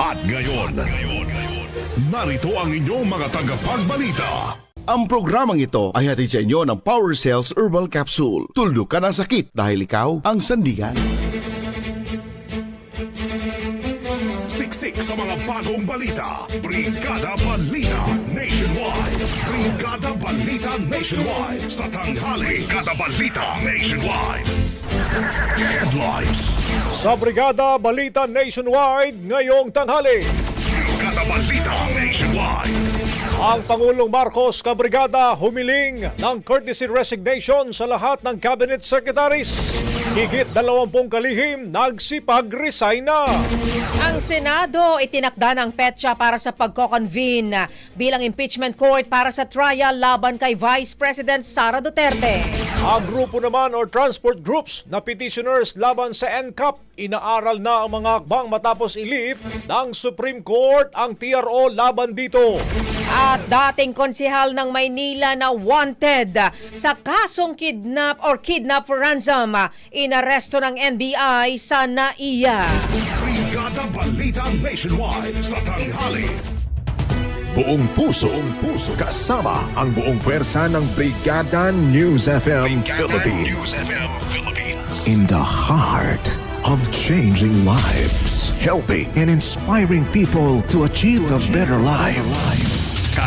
At ngayon, narito ang inyong mga tagapagbalita. Ang programang ito ay hatid sa inyo ng Power Cells Herbal Capsule. Tuldok ka ng sakit dahil ikaw ang sandigan. Siksik sa mga bagong balita. Brigada Balita. Brigada Balita Nationwide sa tanghali. Brigada Balita Nationwide. Headlines. Sa Brigada Balita Nationwide ngayong tanghali. Brigada Balita. Ang Pangulong Marcos Kabrigada humiling ng courtesy resignation sa lahat ng cabinet secretaries. Higit 20 kalihim nagsipag-resign na. Ang Senado itinakda ng petsa para sa pagko-convene bilang impeachment court para sa trial laban kay Vice President Sara Duterte. Ang grupo naman or transport groups na petitioners laban sa NCAP inaaral na ang mga akbang matapos i-lift ng Supreme Court ang TRO laban dito. At dating konsihal ng Maynila na wanted sa kasong kidnap or kidnap for ransom, inaresto ng NBI sa NAIA. Brigada Balita Nationwide sa tanghali. Buong puso, buong puso, kasama ang buong pwersa ng Brigada News FM Philippines. In the heart of changing lives, helping and inspiring people to achieve a better life.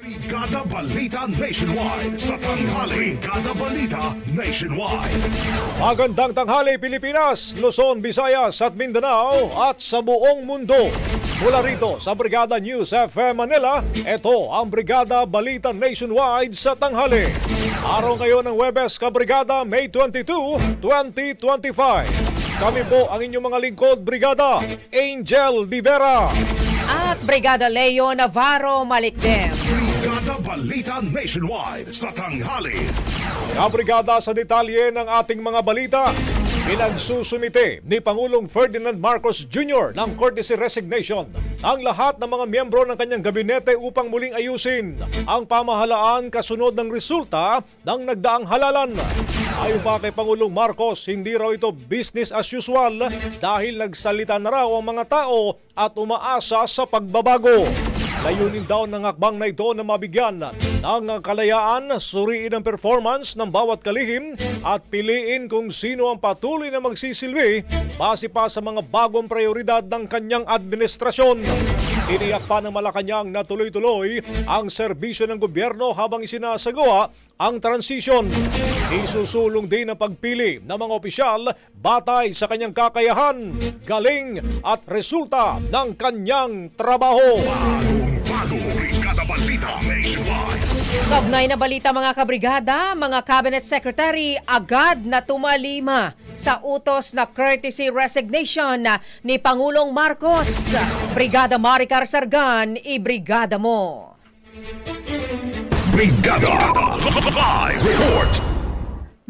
Brigada Balita Nationwide sa tanghali. Brigada Balita Nationwide. Magandang tanghali Pilipinas, Luzon, Visayas at Mindanao at sa buong mundo. Mula rito sa Brigada News FM Manila, ito ang Brigada Balita Nationwide sa tanghali. Araw ngayon ng Webes Kabrigada, May 22, 2025. Kami po ang inyong mga lingkod, Brigada Angel Divera. At Brigada Leo Navarro Malikdem. Balita Nationwide sa tanghali. Kabrigada sa detalye ng ating mga balita. Pinagsusumite ni Pangulong Ferdinand Marcos Jr. ng courtesy resignation ang lahat ng mga miyembro ng kanyang gabinete upang muling ayusin ang pamahalaan kasunod ng resulta ng nagdaang halalan. Ayon pa kay Pangulong Marcos, hindi raw ito business as usual dahil nagsalita na raw ang mga tao at umaasa sa pagbabago. Layunin daw ng akbang na ito na mabigyan ng kalayaan, suriin ang performance ng bawat kalihim at piliin kung sino ang patuloy na magsisilbi base pa sa mga bagong prioridad ng kanyang administrasyon. Iniyak pa ng Malacanang na tuloy-tuloy ang serbisyo ng gobyerno habang isinasagawa ang transisyon. Isusulong din ang pagpili ng mga opisyal batay sa kanyang kakayahan, galing at resulta ng kanyang trabaho. Bago. Brigada Balita Nationwide. Kagnay na balita mga kabrigada, mga cabinet secretary agad na tumalima sa utos na courtesy resignation ni Pangulong Marcos. Brigada Maricar Sargan, ibrigada mo. Brigada Live Report.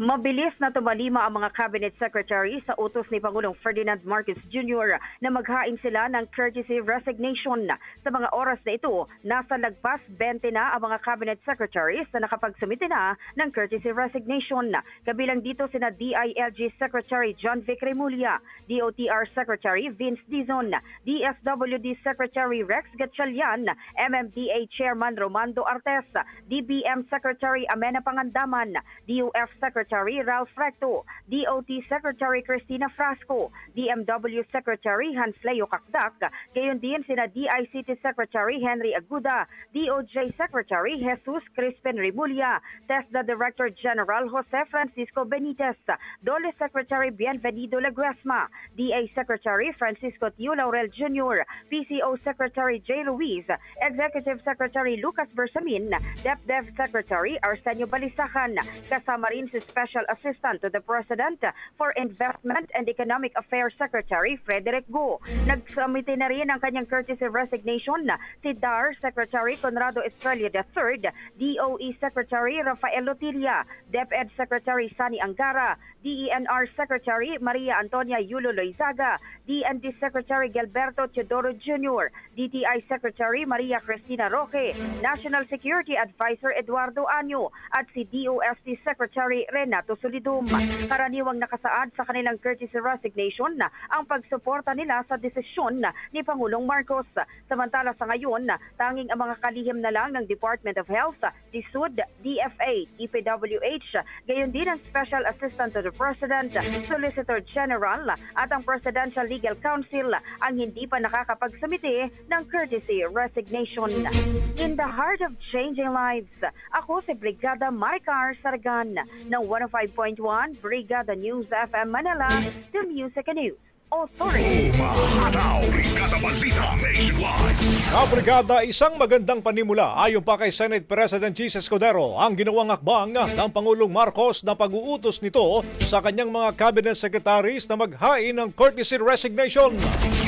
Mabilis na tumalima ang mga cabinet secretary sa utos ni Pangulong Ferdinand Marcos Jr. na maghain sila ng courtesy resignation. Sa mga oras na ito, nasa lagpas 20 na ang mga cabinet secretaries na nakapagsumite na ng courtesy resignation. Kabilang dito sina DILG Secretary John Vic Remulla, DOTR Secretary Vince Dizon, DSWD Secretary Rex Gatchalian, MMDA Chairman Romando Artes, DBM Secretary Amena Pangandaman, DUF Secretary Ralph Recto, DOT Secretary Cristina Frasco, DMW Secretary Hans Leo Kakdak, gayon din sina DICT Secretary Henry Aguda, DOJ Secretary Jesus Crispin Remulla, TESDA Director General Jose Francisco Benitez, DOLE Secretary Bienvenido Laguesma, DA Secretary Francisco Tio Laurel Jr., PCO Secretary J. Luis, Executive Secretary Lucas Bersamin, DepDev Secretary Arsenio Balisacan, kasama rin si Special Assistant to the President for Investment and Economic Affairs Secretary Frederick Go. Nagsamite na rin ang kanyang courtesy resignation si DAR Secretary Conrado Estrella III, DOE Secretary Rafael Lotilla, DepEd Secretary Sani Angara, DENR Secretary Maria Antonia Yulo Loizaga, DND Secretary Gilberto Teodoro Jr., DTI Secretary Maria Cristina Roque, National Security Advisor Eduardo Anyo, at si DOST Secretary Renato Solidum. Karaniwang nakasaad sa kanilang courtesy resignation na ang pagsuporta nila sa desisyon ni Pangulong Marcos. Samantala sa ngayon, tanging ang mga kalihim na lang ng Department of Health, DSUD, DFA, EPWH, gayon din ang Special Assistant to the President, Solicitor General at ang Presidential Legal Council ang hindi pa nakakapagsumite ng courtesy resignation. In the heart of changing lives, ako si Brigada Maricar Sargan ng 105.1 Brigada News FM Manila, the Music and News Authority. Umahataw, Brigada Balita Nationwide. Kabrigada, isang magandang panimula ayon pa kay Senate President Jesus Escudero ang ginawang akbang ng Pangulong Marcos na pag-uutos nito sa kanyang mga cabinet secretaries na maghain ng courtesy resignation.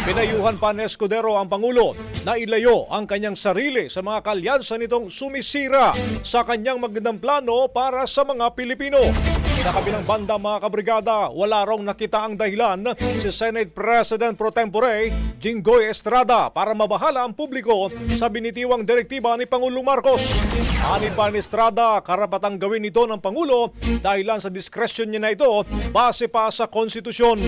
Pinayuhan pa ni Escudero ang Pangulo na ilayo ang kanyang sarili sa mga kalyansa nitong sumisira sa kanyang magandang plano para sa mga Pilipino. Sa kabilang banda mga kabrigada, wala rong nakita ang dahilan si Senate President Pro Tempore Jinggoy Estrada para mabahala ang publiko sa binitiwang direktiba ni Pangulong Marcos. Ani pa ni Estrada, karapatang gawin ito ng Pangulo dahil lang sa discretion niya na ito base pa sa konstitusyon.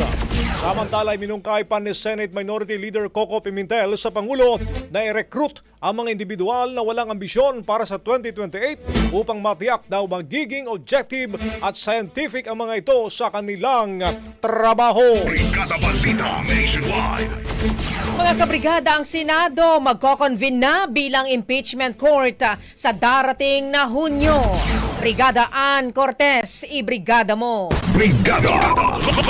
Samantala, minungkay pa ni Senate Minority Leader Coco Pimentel sa Pangulo na i-recruit ang mga individual na walang ambisyon para sa 2028 upang matiyak daw magiging objective at scientific ang mga ito sa kanilang trabaho. Brigada Balita Nationwide. Mga kabrigada, ang Senado magko-convene na bilang impeachment court sa darating na Hunyo. Brigada Ann Cortez, ibrigada mo. Brigada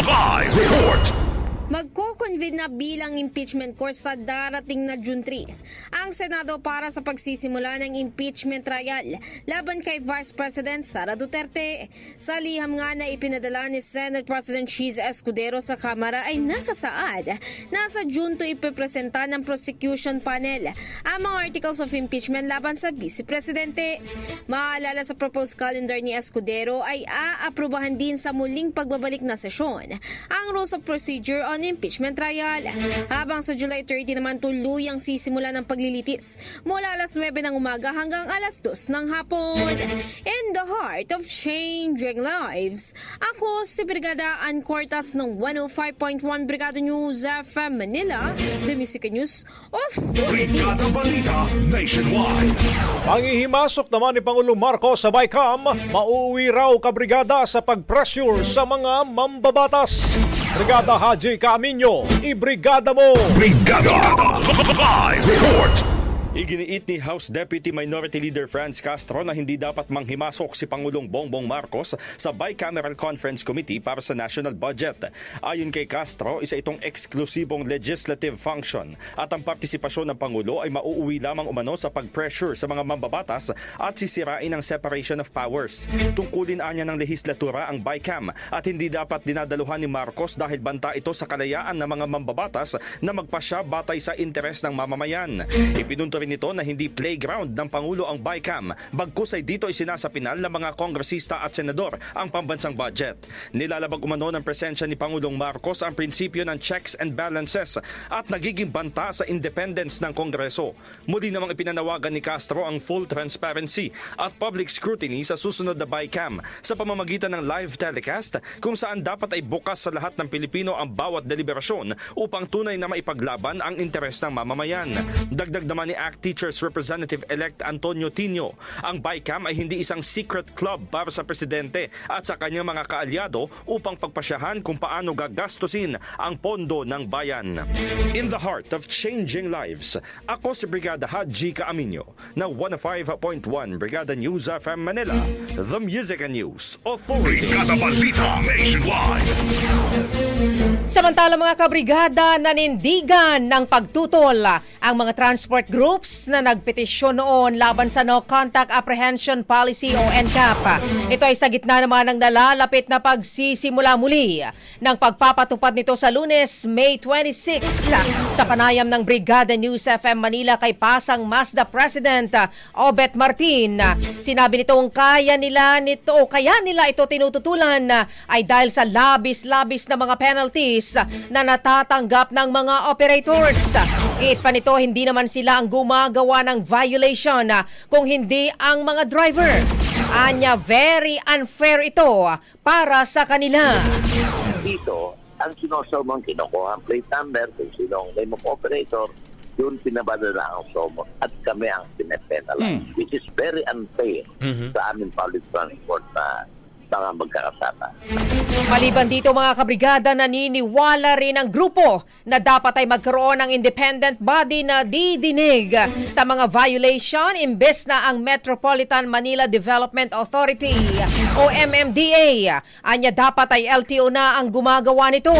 Live Report. Magko-convene na bilang impeachment court sa darating na June 3 ang Senado para sa pagsisimula ng impeachment trial laban kay Vice President Sara Duterte. Sa liham nga na ipinadala ni Senate President Cheese Escudero sa Kamara ay nakasaad na sa June 2 ipipresenta ng prosecution panel ang mga articles of impeachment laban sa Vice Presidente. Maalala sa proposed calendar ni Escudero ay aaprubahan din sa muling pagbabalik na sesyon ang rules of procedure on impeachment trial. Habang sa July 30 naman tuluyang sisimula ng paglilitis mula alas 9 ng umaga hanggang alas 2 ng hapon. In the heart of changing lives, ako si Brigada Ann Cortas ng 105.1 Brigada News FM Manila, The Music News Authority. Brigada Balita Nationwide. Pangihimasok naman ni Pangulong Marcos sa BICAM, mauuwi raw kabrigada sa pag-pressure sa mga mambabatas. Brigada Haji Camino, ibrigada mo! Brigada Live Report. Iginiit ni House Deputy Minority Leader Franz Castro na hindi dapat manghimasok si Pangulong Bongbong Marcos sa Bicameral Conference Committee para sa national budget. Ayon kay Castro, isa itong eksklusibong legislative function at ang partisipasyon ng Pangulo ay mauuwi lamang umano sa pag-pressure sa mga mambabatas at sisirain ang separation of powers. Tungkulin anya ng lehislatura ang Bicam at hindi dapat dinadaluhan ni Marcos dahil banta ito sa kalayaan ng mga mambabatas na magpasya batay sa interes ng mamamayan. Ipinunto rin rin ito na hindi playground ng Pangulo ang BICAM, bagkus ay dito ay sinasapinal ng mga kongresista at senador ang pambansang budget. Nilalabag umano ng presensya ni Pangulong Marcos ang prinsipyo ng checks and balances at nagiging banta sa independence ng Kongreso. Muli namang ipinanawagan ni Castro ang full transparency at public scrutiny sa susunod na BICAM sa pamamagitan ng live telecast kung saan dapat ay bukas sa lahat ng Pilipino ang bawat deliberasyon upang tunay na maipaglaban ang interes ng mamamayan. Dagdag naman ni ACT Teachers Representative-elect Antonio Tino, ang BICAM ay hindi isang secret club para sa presidente at sa kanyang mga kaalyado upang pagpasyahan kung paano gagastusin ang pondo ng bayan. In the heart of changing lives, ako si Brigada Haji Kaaminyo na 105.1 Brigada News FM Manila, the Music and News Authority. Brigada Balita Nationwide. Samantala mga kabrigada, nanindigan ng pagtutol ang mga transport groups na nagpetisyon noon laban sa No Contact Apprehension Policy o NCAP. Ito ay sa gitna naman ng nalalapit na pagsisimula muli ng pagpapatupad nito sa lunes, May 26 sa panayam ng Brigada News FM Manila kay Pasang Mazda President Obet Martin. Sinabi nitong kaya nila nito o kaya nila ito tinututulan ay dahil sa labis-labis na mga penalties na natatanggap ng mga operators. Giit pa nito, hindi naman sila ang gumagawa ng violation kung hindi ang mga driver. Anya, very unfair ito para sa kanila. dito, ang sinosomong kinukuha ang plate number kung sinong name of operator, yun pinabadala ang somo at kami ang pinepenalize, which is very unfair sa aming public transport na mga magkakasama. Maliban dito mga kabrigada, naniniwala rin ang grupo na dapat ay magkaroon ng independent body na didinig sa mga violation imbes na ang Metropolitan Manila Development Authority o MMDA. Anya dapat ay LTO na ang gumagawa nito.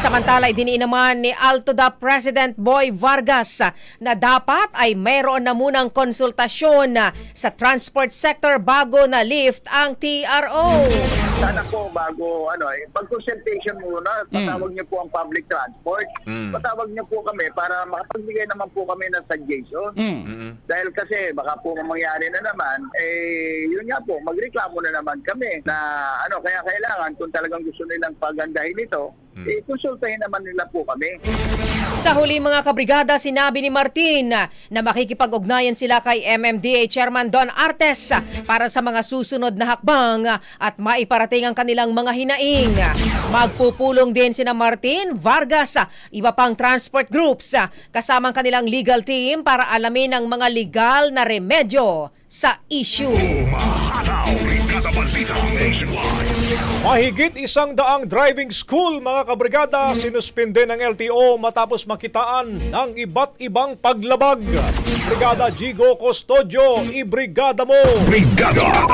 Samantala, idiniin naman ni Altoda President Boy Vargas na dapat ay mayroon na munang konsultasyon sa transport sector bago na lift ang TRO. Sana po bago ano, eh, pag-consultation muna, patawag niyo po ang public transport. Patawag niyo po kami para makapagbigay naman po kami ng suggestion. Dahil kasi baka po mangyari na naman, eh yun nga po, magreklamo na naman kami na ano, kaya kailangan kung talagang gusto nilang pagandahin ito, eh konsultahin naman nila po kami. Sa huli mga kabrigada, sinabi ni Martin na makikipag-ugnayan sila kay MMDA Chairman Don Artes para sa mga susunod na hakbang at maiparating ang kanilang mga hinaing. Magpupulong din sina Martin, Vargas, iba pang transport groups kasamang kanilang legal team para alamin ang mga legal na remedyo sa issue. Umahataw. Mahigit isang daang driving school mga kabrigada sinuspinde ng LTO matapos makitaan ng iba't ibang paglabag. Brigada Gigo Custodio, ibrigada mo! Brigada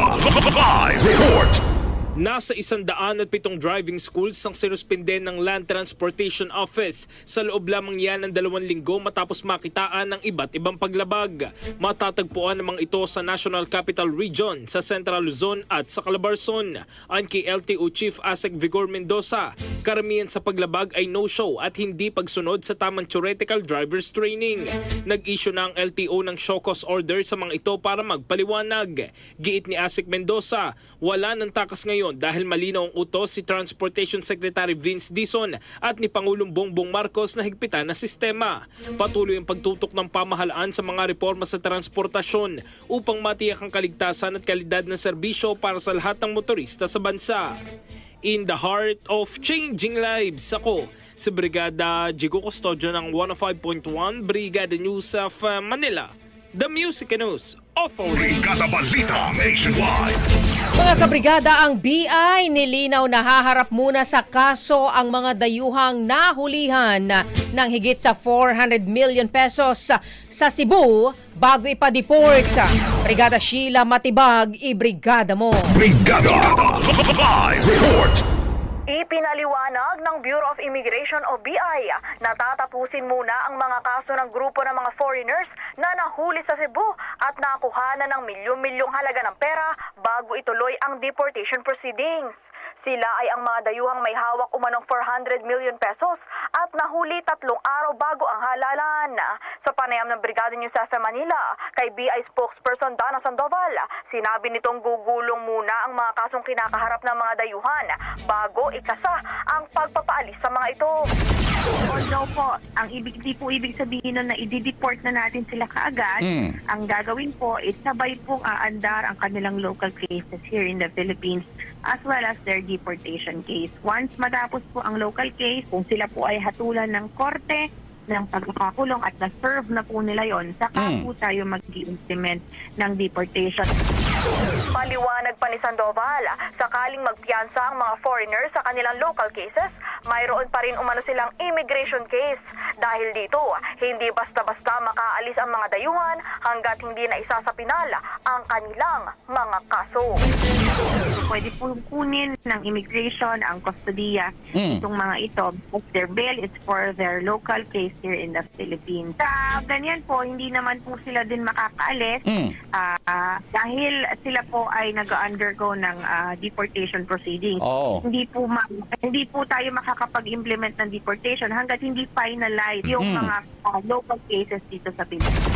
Live Report. Nasa isandaan at pitong driving schools ang sinuspinde ng Land Transportation Office sa loob lamang yan ng dalawang linggo matapos makitaan ng iba't ibang paglabag. Matatagpuan namang ito sa National Capital Region, sa Central Luzon at sa Calabarzon. Ayon kay LTO Chief Asek Vigor Mendoza, karamihan sa paglabag ay no-show at hindi pagsunod sa tamang theoretical driver's training. Nag-issue na ang LTO ng show cause order sa mga ito para magpaliwanag. Giit ni Asik Mendoza, wala ng takas ngayon dahil malinaw ang utos si Transportation Secretary Vince Dizon at ni Pangulong Bongbong Marcos na higpitan na sistema. Patuloy ang pagtutok ng pamahalaan sa mga reforma sa transportasyon upang matiyak ang kaligtasan at kalidad ng serbisyo para sa lahat ng motorista sa bansa. In the heart of changing lives, ako si Brigada Jigo Custodio ng 105.1 Brigada News of uh, Manila, The Music News Authority. Brigada Balita Nationwide. Mga kabrigada, ang BI nilinaw na haharap muna sa kaso ang mga dayuhang nahulihan ng higit sa 400 million pesos sa Cebu bago ipa-deport. Brigada Sheila Matibag, ibrigada mo. Brigada Live Report. Ipinaliwanag ng Bureau of Immigration o BI na tatapusin muna ang mga kaso ng grupo ng mga foreigners na nahuli sa Cebu at nakuha na ng milyon-milyong halaga ng pera bago ituloy ang deportation proceedings. Sila ay ang mga dayuhang may hawak umanong 400 million pesos at nahuli tatlong araw bago ang halalan. Sa panayam ng Brigada News FM Manila, kay BI spokesperson Dana Sandoval, sinabi nitong gugulong muna ang mga kasong kinakaharap ng mga dayuhan bago ikasa ang pagpapaalis sa mga ito. Although po, ang ibig di po ibig sabihin nun na i-deport na natin sila kaagad, ang gagawin po is sabay pong aandar ang kanilang local cases here in the Philippines as well as their deportation case. Once matapos po ang local case, kung sila po ay hatulan ng korte, ng pagkakakulong at na-serve na po nila yon, saka po tayo mag-implement ng deportation. Paliwanag pa ni Sandoval, sakaling magpiyansa ang mga foreigners sa kanilang local cases, mayroon pa rin umano silang immigration case. Dahil dito, hindi basta-basta makaalis ang mga dayuhan hanggat hindi na isa sa pinal ang kanilang mga kaso. Pwede po kunin ng immigration ang kustodiya itong mga ito. If their bail is for their local case here in the Philippines. Sa ganyan po, hindi naman po sila din makakaalis ah, dahil sila po ay nag-undergo ng ah, deportation proceedings. Oo. Hindi po ma- hindi po tayo makakapag-implement ng deportation hanggat hindi finalize yung mga ah, local cases dito sa Pilipinas.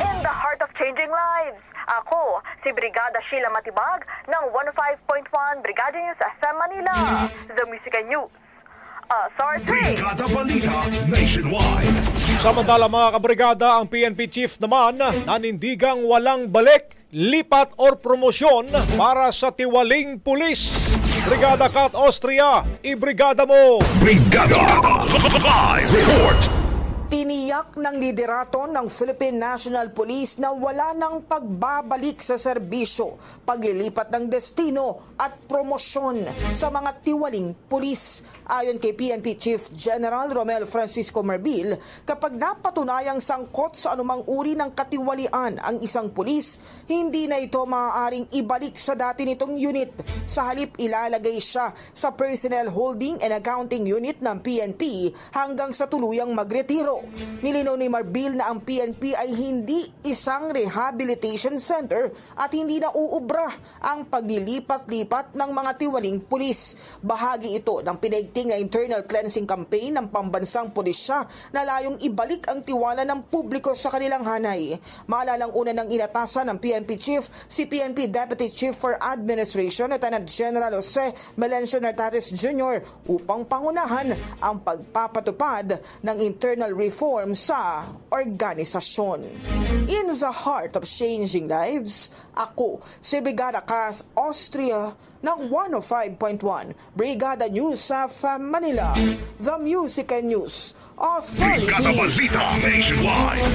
In the heart of changing lives, ako si Brigada Sheila Matibag ng 105.1 Brigada News SM Manila, The Music and News. Authority! Brigada Balita Nationwide. Samantala mga kabrigada, ang PNP chief naman nanindigang walang balik, lipat or promosyon para sa tiwaling pulis. Brigada Kat Austria, ibrigada mo! Brigada Live Report. Tiniyak ng liderato ng Philippine National Police na wala ng pagbabalik sa serbisyo, paglilipat ng destino at promosyon sa mga tiwaling pulis. Ayon kay PNP Chief General Romel Francisco Marbil, kapag napatunayang sangkot sa anumang uri ng katiwalian ang isang pulis, hindi na ito maaaring ibalik sa dati nitong unit. Sa halip ilalagay siya sa Personnel Holding and Accounting Unit ng PNP hanggang sa tuluyang magretiro. Nilinaw ni Marbil na ang PNP ay hindi isang rehabilitation center at hindi na uubra ang paglilipat-lipat ng mga tiwaling pulis. Bahagi ito ng pinaigting na internal cleansing campaign ng pambansang pulisya na layong ibalik ang tiwala ng publiko sa kanilang hanay. Maalalang una ng inatasan ng PNP Chief si PNP Deputy Chief for Administration Lieutenant General Jose Melencio Nartates Jr. upang pangunahan ang pagpapatupad ng internal reform sa organisasyon. In the heart of changing lives, ako si Brigada Kath Austria ng 105.1 Brigada News sa Manila, The Music and News Authority. Brigada Balita Nationwide.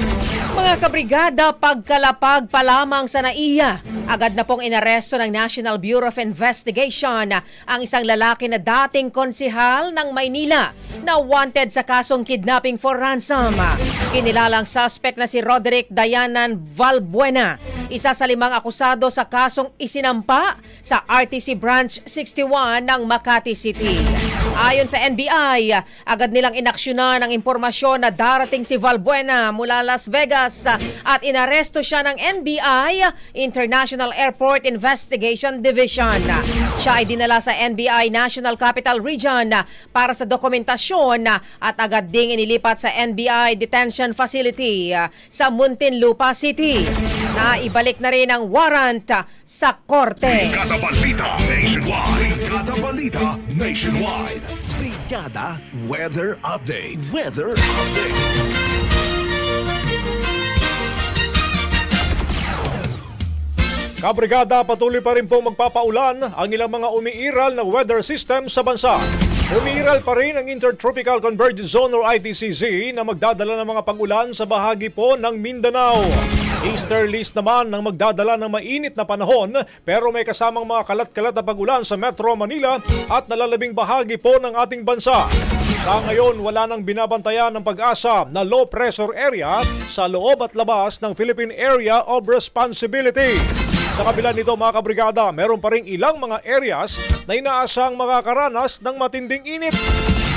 Mga kabrigada, pagkalapag pa lamang sa NAIA, agad na pong inaresto ng National Bureau of Investigation ang isang lalaki na dating konsihal ng Maynila na wanted sa kasong kidnapping for ransom. Kinilalang suspect na si Roderick Dayanan Valbuena, isa sa limang akusado sa kasong isinampa sa RTC Branch 61 ng Makati City. Ayon sa NBI, agad nilang inaksyonan ang impormasyon na darating si Valbuena mula Las Vegas at inaresto siya ng NBI International Airport Investigation Division. Siya ay dinala sa NBI National Capital Region para sa dokumentasyon at agad ding inilipat sa NBI Detention Facility sa Muntinlupa City. Naibalik na rin ang warrant sa korte. Balita Nationwide. Brigada Balita Nationwide. Brigada Weather Update. Weather Update. Kabrigada, patuloy pa rin pong magpapaulan ang ilang mga umiiral na weather system sa bansa. Umiiral pa rin ang Intertropical Convergence Zone or ITCZ na magdadala ng mga pag-ulan sa bahagi po ng Mindanao. Easterlies naman ang magdadala ng mainit na panahon pero may kasamang mga kalat-kalat na pag-ulan sa Metro Manila at nalalabing bahagi po ng ating bansa. Sa ngayon, wala nang binabantayan ng pag-asa na low pressure area sa loob at labas ng Philippine Area of Responsibility. Sa kabila nito mga kabrigada, meron pa rin ilang mga areas na inaasang makakaranas ng matinding init.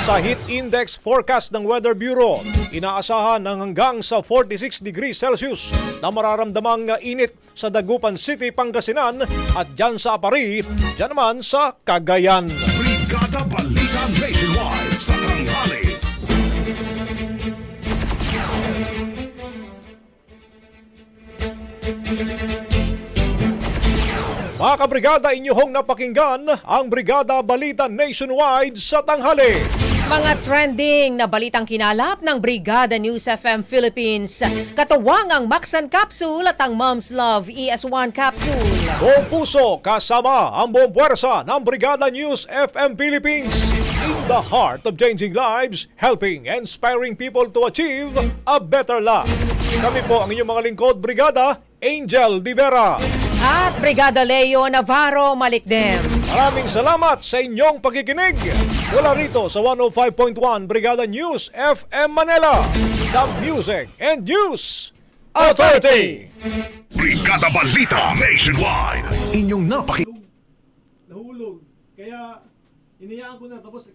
Sa heat index forecast ng Weather Bureau, inaasahan ng hanggang sa 46 degrees Celsius na mararamdamang init sa Dagupan City, Pangasinan at dyan sa Apari, dyan naman sa Cagayan. Brigada Balita Nationwide sa tanghali. Mga kabrigada, inyong napakinggan ang Brigada Balita Nationwide sa tanghali. Mga trending na balitang kinalap ng Brigada News FM Philippines. Katuwang ang Maxan Capsule at ang Mom's Love ES1 Capsule. Buong puso kasama ang buong puwersa ng Brigada News FM Philippines. In the heart of changing lives, helping and inspiring people to achieve a better life. Kami po ang inyong mga lingkod, Brigada Angel Di Vera. At Brigada Leo Navarro Malikdem. Maraming salamat sa inyong pakikinig. Mula rito sa 105.1 Brigada News FM Manila, the Music and News Authority. Brigada Balita Nationwide. Inyong napaki... Nahulog. Kaya iniyaan ko na tapos